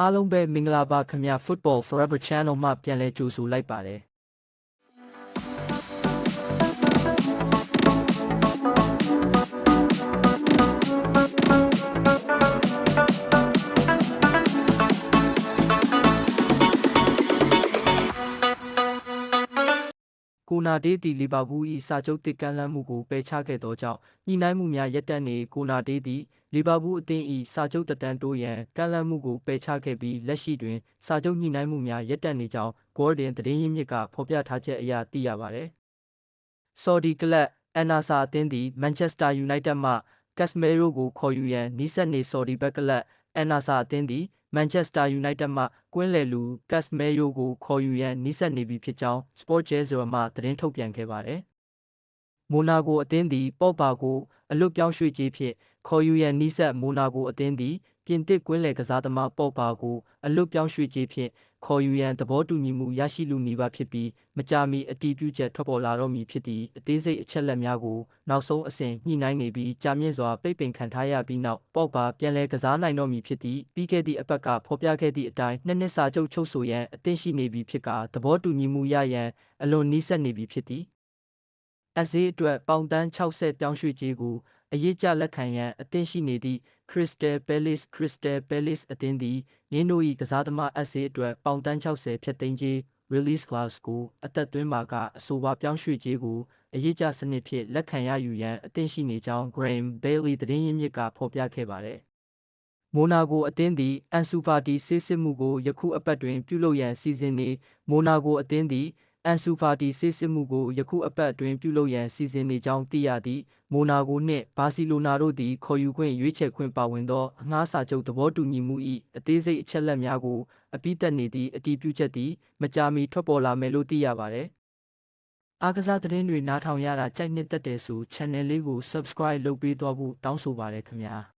အားလုံးပဲမင်္ဂလာပါခင်ဗျာ Football Forever Channel မှပြန်လည်ကြိုဆိုလိုက်ပါတယ် ကိုနာဒေးတီလီဗာပူး၏စာချုပ်တစ်ကမ်းလှမ်းမှုကိုပယ်ချခဲ့သောကြောင့်ညှိနှိုင်းမှုများရပ်တန့်နေကိုနာဒေးတီလီဗာပူးအသင်း၏စာချုပ်တက်တန်းတိုးရန်ကမ်းလှမ်းမှုကိုပယ်ချခဲ့ပြီးလက်ရှိတွင်စာချုပ်ညှိနှိုင်းမှုများရပ်တန့်နေကြောင်း Guardian သတင်းရင်းမြစ်ကဖော်ပြထားချက်အရသိရပါသည်။ Saudi ကလပ်အန်နာဆာအသင်းသည် Manchester United မှ Casemiro ကိုခေါ်ယူရန်နှိစက်နေ Saudi ဘက်ကလပ်အန်နာဆာအသင်းသည် Manchester United မှ ကွင်းလယ်လူ Casemiro ကိုခေါ်ယူရန်နှိစက်နေပြီဖြစ်ကြောင်း Sport Jezo မှသတင်းထုတ်ပြန်ခဲ့ပါသည်။မိုနာကိုအသင်းသည်ပေါ့ပါကိုအလွတ်ပြောင်းရွှေ့ကြေးဖြင့်ခေါ်ယူရန်နှိစက်မိုနာကိုအသင်းသည် ပြင်သစ်ကွင်းလယ်ကစားသမားပေါ့ပါကိုအလွတ်ပြောင်းရွှေ့ကြေးဖြင့်ခေါ်ယူရန်သဘောတူညီမှုရရှိလူနီးပါးဖြစ်ပြီးမကြာမီအတည်ပြုချက်ထွက်ပေါ်လာတော့မည်ဖြစ်သည့်အသေးစိတ်အချက်အလက်များကိုနောက်ဆုံးအဆင့်ညှိနှိုင်းနေပြီးကြာမြင့်စွာပိတ်ပင်ခံထားရပြီးနောက်ပေါ့ပါပြန်လည်ကစားနိုင်တော့မည်ဖြစ်သည့်ပြီးခဲ့သည့်အပတ်ကဖော်ပြခဲ့သည့်အတိုင်းနှစ်နှစ်စာချုပ်ချုပ်ဆိုရန်အသင့်ရှိနေပြီဖြစ်ကာသဘောတူညီမှုရရန်အလွန်နီးစပ်နေပြီဖြစ်သည်အဈေးအတွက်ပေါင်တန်း60ပြောင်းရွှေ့ကြေးကိုအရေးကြလက်ခံရန်အသင့်ရှိနေသည့် Crystal Palace Crystal Palace အသင်းသည်နင်းတို့၏ကစားသမားအဈေးအတွက်ပေါင်တန်း60ဖြတ်သိမ်းကြေး release clause ကိုအသက်သွင်းမှာကအဆိုပါပြောင်းရွှေ့ကြေးကိုအရေးကြစနစ်ဖြင့်လက်ခံရယူရန်အသင့်ရှိနေကြောင်း Graham Bailey သတင်းရင်းမြစ်ကဖော်ပြခဲ့ပါသည်။မိုနာကိုအသင်းသည်အန်ဆူဖာတီဆေးစစ်မှုကိုယခုအပတ်တွင်ပြုလုပ်ရန်စီစဉ်နေမိုနာကိုအသင်းသည် အန်ဆူဖာတီဆေးစစ်မှုကိုယခုအပတ်အတွင်းပြုလုပ်ရန်စီစဉ်နေကြောင်းသိရသည့်မိုနာကိုနှင့်ဘာစီလိုနာတို့သည်ခေါ်ယူခွင့်ရွေးချယ်ခွင့်ပါဝင်သောအငှားစာချုပ်သဘောတူညီမှု၏အသေးစိတ်အချက်အလက်များကိုအပြီးသက်နေသည့်အတည်ပြုချက်သည်မကြာမီထွက်ပေါ်လာမယ်လို့သိရပါသည်။အားကစားသတင်းတွေနားထောင်ရတာကြိုက်နှစ်သက်တယ်ဆို channel လေးကို subscribe လုပ်ပေးသွားဖို့တောင်းဆိုပါတယ်ခင်ဗျာ။